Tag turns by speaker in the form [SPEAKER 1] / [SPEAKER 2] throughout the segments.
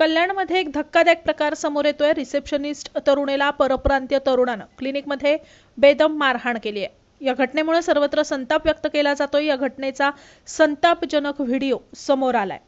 [SPEAKER 1] कल्याणमध्ये एक धक्कादायक प्रकार समोर येतोय. रिसेप्शनिस्ट तरुणीला परप्रांतीय तरुणानं क्लिनिकमध्ये बेदम मारहाण केली आहे. या घटनेमुळे सर्वत्र संताप व्यक्त केला जातोय. या घटनेचा संतापजनक व्हिडिओ समोर आलाय.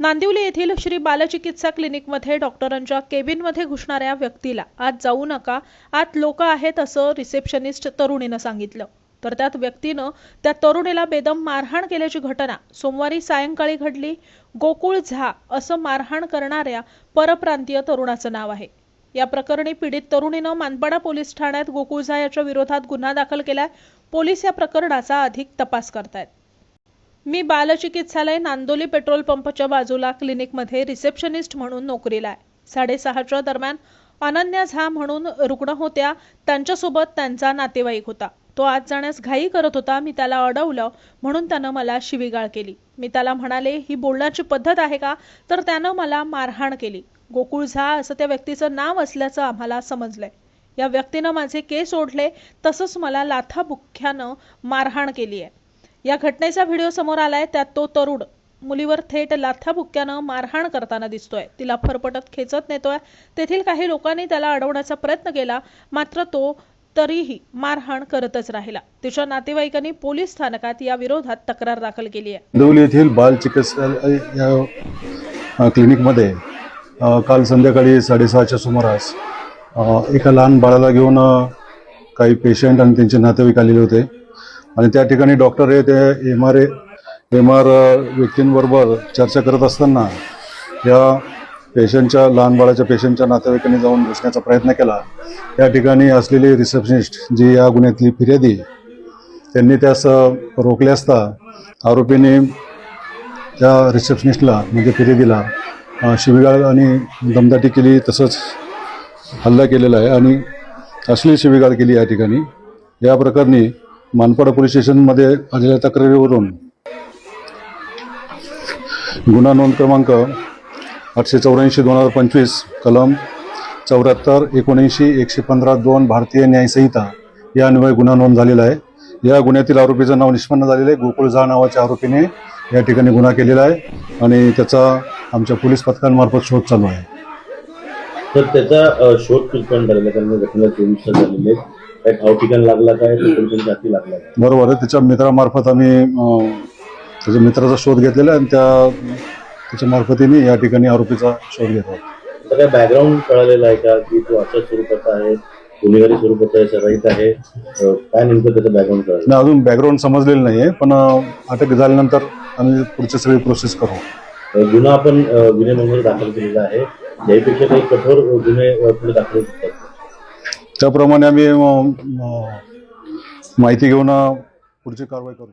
[SPEAKER 1] नांदिवली येथील श्री बालचिकित्सा क्लिनिकमध्ये डॉक्टरांच्या केबिनमध्ये घुसणाऱ्या व्यक्तीला आत जाऊ नका आत लोक आहेत असं रिसेप्शनिस्ट तरुणीनं सांगितलं. तर त्यात व्यक्तीनं त्या तरुणीला बेदम मारहाण केल्याची घटना सोमवारी सायंकाळी घडली. गोकुळ झा असं मारहाण करणाऱ्या परप्रांतीय तरुणाचं नाव आहे. या प्रकरणी पीडित तरुणीनं मानपाडा पोलीस ठाण्यात गोकुळ झा याच्या विरोधात गुन्हा दाखल केलाय. पोलीस या प्रकरणाचा अधिक तपास करतायत. मी बालचिकित्सालय नांदोली पेट्रोल पंपच्या बाजूला क्लिनिकमध्ये रिसेप्शनिस्ट म्हणून नोकरीला आहे. साडेसहाच्या दरम्यान अनन्या झा म्हणून रुग्ण होत्या. त्यांच्यासोबत त्यांचा नातेवाईक होता. तो आत जाण्यास घाई करत होता. मी त्याला अडवलं. म्हणून त्यानं मला शिवीगाळ केली. मी त्याला म्हणाले ही बोलण्याची पद्धत आहे का? तर त्यानं मला मारहाण केली. गोकुळ झा असं त्या व्यक्तीचं नाव असल्याचं आम्हाला समजलंय. या व्यक्तीनं माझे केस ओढले. तसंच मला लाथाबुख्यानं मारहाण केली आहे या घटनेचा व्हिडिओ समोर आलाय. त्यात तो तरुण मुलीवर थेट लाथाबुक्क्यानं मारहाण करताना दिसतोय. तिला फरफटत खेचत नेतोय. तेथील काही लोकांनी त्याला अडवण्याचा प्रयत्न केला. मात्र तो तरीही मारहाण करतच राहिला. तिच्या नातेवाईकांनी पोलीस स्थानकात या विरोधात तक्रार दाखल केली आहे.
[SPEAKER 2] दौल येथील बाल चिकित्सालय क्लिनिकमध्ये काल संध्याकाळी साडेसहाच्या सुमारास एका लहान बाळाला घेऊन काही पेशंट आणि त्यांचे नातेवाईक आलेले होते. आणि त्या ठिकाणी डॉक्टर हे ते एम आर एम आर व्यक्तींबरोबर चर्चा करत असताना या पेशंटच्या लहान बाळाच्या पेशंटच्या नातेवाईकांनी जाऊन घुसण्याचा प्रयत्न केला. त्या ठिकाणी असलेली रिसेप्शनिस्ट जी या गुन्ह्यातली फिर्यादी त्यांनी त्यास रोखले असता आरोपीने त्या रिसेप्शनिस्टला म्हणजे फिर्यादीला अ, शिवीगाळ आणि दमदाटी केली तसंच हल्ला केलेला आहे आणि असली शिवीगाळ केली या ठिकाणी. या प्रकरणी मानपाडा पोलीस स्टेशनमध्ये आलेल्या तक्रारीवरून गुन्हा नोंद क्रमांक आठशे चौऱ्याऐंशी दोन हजार पंचवीस कलम चौऱ्याहत्तर एकोणऐंशी एकशे पंधरा दोन भारतीय न्यायसंहिता या अन्वये गुन्हा नोंद झालेला आहे. या गुन्ह्यातील आरोपीचं नाव निष्पन्न झालेलं आहे. गोकुळ झा नावाच्या आरोपीने या ठिकाणी गुन्हा केलेला आहे आणि त्याचा आमच्या पोलीस पथकांमार्फत शोध चालू आहे.
[SPEAKER 3] तर त्याचा शोध कुठपर्यंत झालेला कारण घटनेला चोवीस तास झालेले. काय ठाव ठिकाण लागला काय हाती लागला?
[SPEAKER 2] बरोबर आहे. त्याच्या मित्रामार्फत आम्ही त्याच्या मित्राचा शोध घेतलेला आहे आणि त्या त्याच्या मार्फतीने या ठिकाणी आरोपीचा शोध घेत आहोत
[SPEAKER 3] आता काय बॅकग्राऊंड कळालेलं आहे का? की तो अशा स्वरूपाचा आहे गुन्हेगारी स्वरूपाचा आहे सराईत आहे. अ, काय नेमकं त्याचं बॅकग्राऊंड कळालं?
[SPEAKER 2] नाही अजून बॅकग्राऊंड समजलेलं नाही आहे पण अं, अटक झाल्यानंतर आम्ही पुढची सगळी प्रोसेस करू.
[SPEAKER 3] अ, गुन्हा आपण अ, गुन्हे नोंदणी दाखल केलेला आहे. यापेक्षा काही कठोर अ, गुन्हे अ, पुढे दाखल
[SPEAKER 2] त्याप्रमाणे आम्ही अं, अं, माहिती घेऊन अं, पुढची कारवाई करू.